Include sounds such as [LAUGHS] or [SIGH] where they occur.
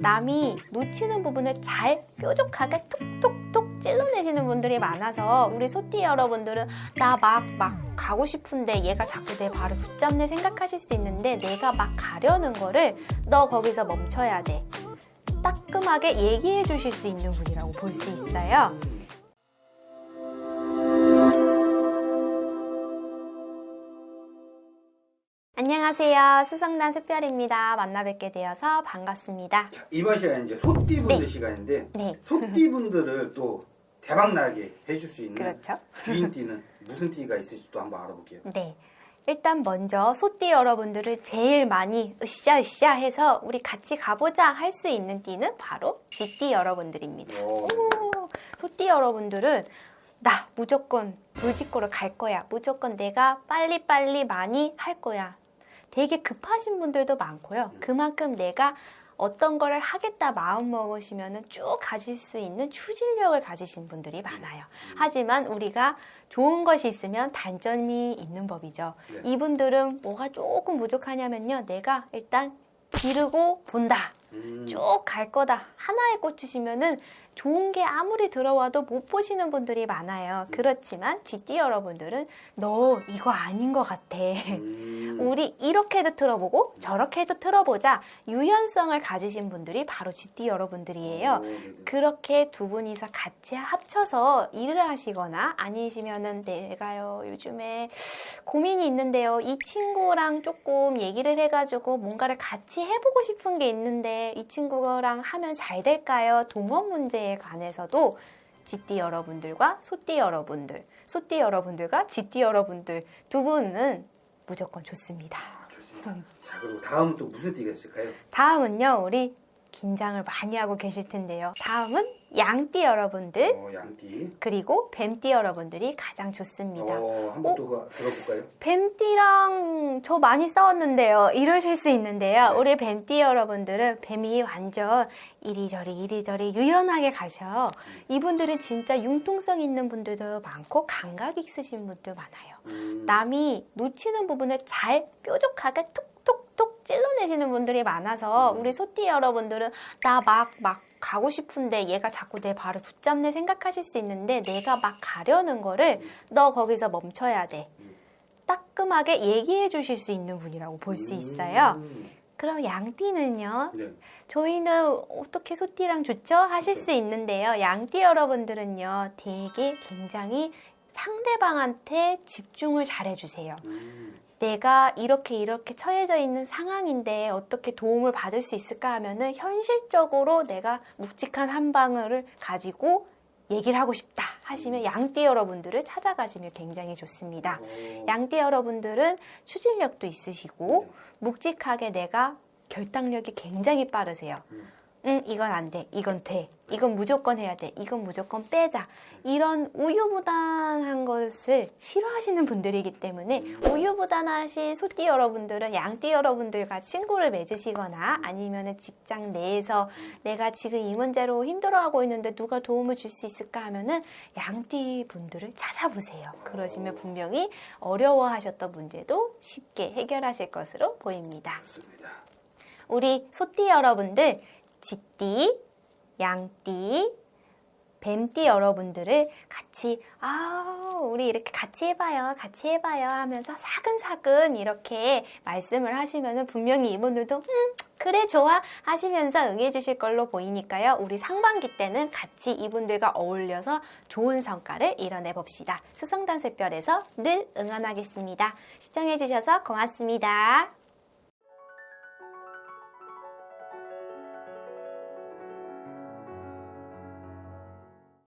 남이 놓치는 부분을 잘 뾰족하게 톡톡톡 찔러내시는 분들이 많아서 우리 소띠 여러분들은 나막막 가고 싶은데 얘가 자꾸 내 발을 붙잡네 생각하실 수 있는데 내가 막 가려는 거를 너 거기서 멈춰야 돼. 따끔하게 얘기해 주실 수 있는 분이라고 볼 수 있어요. 안녕하세요. 수성단 습별입니다. 만나 뵙게 되어서 반갑습니다. 자, 이번 시간은 이제 소띠분들 네. 시간인데 네. 소띠분들을 또 대박나게 해줄 수 있는 그렇죠. 주인띠는 [LAUGHS] 무슨 띠가 있을지 또 한번 알아볼게요. 네. 일단 먼저 소띠 여러분들을 제일 많이 으쌰 으쌰 해서 우리 같이 가보자 할 수 있는 띠는 바로 쥐띠 여러분들입니다. 오, 소띠 여러분들은 나 무조건 물짓고를 갈 거야. 무조건 내가 빨리빨리 많이 할 거야. 되게 급하신 분들도 많고요. 그만큼 내가 어떤 거를 하겠다 마음 먹으시면 쭉 가실 수 있는 추진력을 가지신 분들이 많아요. 하지만 우리가 좋은 것이 있으면 단점이 있는 법이죠. 네. 이분들은 뭐가 조금 부족하냐면요. 내가 일단 지르고 본다. 음, 쭉갈 거다. 하나에 꽂히시면은 좋은 게 아무리 들어와도 못 보시는 분들이 많아요. 그렇지만 GT 여러분들은 너 이거 아닌 것 같아. 음, [LAUGHS] 우리 이렇게도 틀어보고 저렇게도 틀어보자. 유연성을 가지신 분들이 바로 GT 여러분들이에요. 오. 그렇게 두 분이서 같이 합쳐서 일을 하시거나 아니시면은 내가요 요즘에 고민이 있는데요 이 친구랑 조금 얘기를 해가지고 뭔가를 같이 해보고 싶은 게 있는데 이 친구랑 하면 잘 될까요 동업 문제에 관해서도 GT 여러분들과 소띠 여러분들 소띠 여러분들과 GT 여러분들 두 분은 무조건 좋습니다 아, 좋습니다. 자 그리고 다음 또 무슨 띠가 있을까요? 다음은요 우리 긴장을 많이 하고 계실 텐데요 다음은 양띠 여러분들 어, 양띠. 그리고 뱀띠 여러분들이 가장 좋습니다. 어, 한번 또 가- 들어볼까요? 뱀띠랑 저 많이 싸웠는데요. 이러실 수 있는데요. 네. 우리 뱀띠 여러분들은 뱀이 완전 이리저리 이리저리 유연하게 가셔. 이분들은 진짜 융통성 있는 분들도 많고 감각 있으신 분도 많아요. 음, 남이 놓치는 부분을 잘 뾰족하게 톡 찔러내시는 분들이 많아서 음. 우리 소띠 여러분들은 나 막 막 가고 싶은데 얘가 자꾸 내 발을 붙잡네 생각하실 수 있는데 내가 막 가려는 거를 너 거기서 멈춰야 돼. 음. 따끔하게 얘기해 주실 수 있는 분이라고 볼 수 있어요. 음, 그럼 양띠는요? 네. 저희는 어떻게 소띠랑 좋죠? 하실 수 있는데요. 양띠 여러분들은요, 되게 굉장히 상대방한테 집중을 잘 해주세요. 음, 내가 이렇게 이렇게 처해져 있는 상황인데 어떻게 도움을 받을 수 있을까 하면은 현실적으로 내가 묵직한 한 방을 가지고 얘기를 하고 싶다 하시면 양띠 여러분들을 찾아가시면 굉장히 좋습니다. 어, 양띠 여러분들은 추진력도 있으시고 네. 묵직하게 내가 결단력이 굉장히 빠르세요. 음. 응, 이건 안 돼. 이건 돼. 이건 무조건 해야 돼. 이건 무조건 빼자. 이런 우유부단한 것을 싫어하시는 분들이기 때문에 우유부단하신 소띠 여러분들은 양띠 여러분들과 친구를 맺으시거나 아니면 직장 내에서 내가 지금 이 문제로 힘들어하고 있는데 누가 도움을 줄 수 있을까 하면은 양띠 분들을 찾아보세요. 그러시면 분명히 어려워하셨던 문제도 쉽게 해결하실 것으로 보입니다. 우리 소띠 여러분들, 쥐띠, 양띠, 뱀띠 여러분들을 같이 아 우리 이렇게 같이 해봐요 같이 해봐요 하면서 사근사근 이렇게 말씀을 하시면은 분명히 이분들도 음 그래 좋아 하시면서 응해 주실 걸로 보이니까요. 우리 상반기 때는 같이 이분들과 어울려서 좋은 성과를 이뤄내 봅시다. 수성단 샛별에서 늘 응원하겠습니다. 시청해 주셔서 고맙습니다.